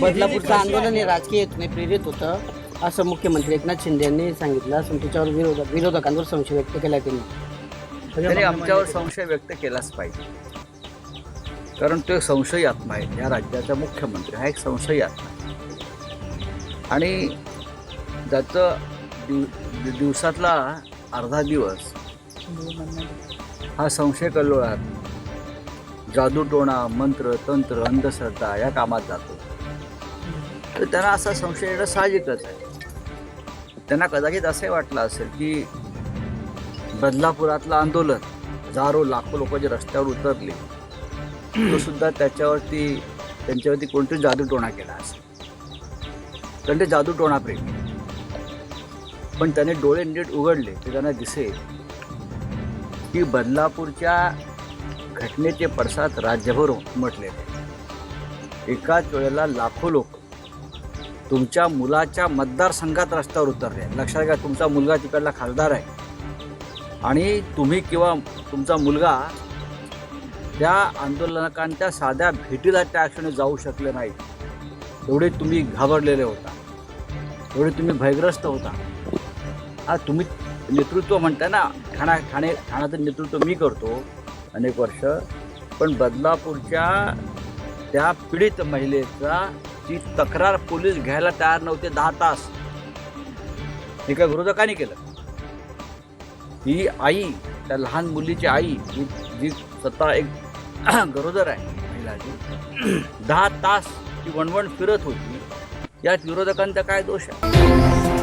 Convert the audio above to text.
बदलापूरचं आंदोलन हे राजकीय हेतूने प्रेरित होतं असं मुख्यमंत्री एकनाथ शिंदे यांनी सांगितलं असून त्याच्यावर विरोधक विरोधकांवर संशय व्यक्त केला त्यांनी. तरी आमच्यावर संशय व्यक्त केलाच पाहिजे. कारण तो एक संशयी आत्मा आहे. या राज्याचा मुख्यमंत्री हा एक संशयी आत्मा आहे. आणि ज्याचं दिव दिवसातला अर्धा दिवस हा संशय कल्लोळात जादूटोणा मंत्र तंत्र अंधश्रद्धा या कामात जातो. तर त्यांना असा संशय येणं साहजिकच आहे. त्यांना कदाचित असंही वाटलं असेल की बदलापुरातलं आंदोलन हजारो लाखो लोक जे रस्त्यावर उतरले तो सुद्धा त्याच्यावरती त्यांच्यावरती कोणतरी जादूटोणा केला असेल. कारण ते जादूटोणा प्रेमी पण त्याने डोळे नीट उघडले ते त्यांना दिसेल की बदलापूरच्या घटनेचे पडसाद राज्यभर उमटलेले एकाच वेळेला लाखो लोक तुमच्या मुलाच्या मतदारसंघात रस्त्यावर उतरले. लक्षात घ्या तुमचा मुलगा तिकडला खासदार आहे. आणि तुम्ही किंवा तुमचा मुलगा त्या आंदोलनकांच्या साध्या भेटीला त्या क्षणी जाऊ शकले नाही एवढे तुम्ही घाबरलेले होता. एवढे तुम्ही भयग्रस्त होता. हा तुम्ही नेतृत्व म्हणता ना ठाणा ठाणे ठाण्याचं नेतृत्व मी करतो अनेक वर्ष. पण बदलापूरच्या त्या पीडित महिलेचा ती तक्रार पोलीस घ्यायला तयार नव्हते दहा तास. एका विरोधकाने केलं. ही आई त्या लहान मुलीची आई जी जी स्वतः एक गरोदर आहे महिलाची दहा तास ती वणवण फिरत होती. यात विरोधकांचा काय दोष आहे?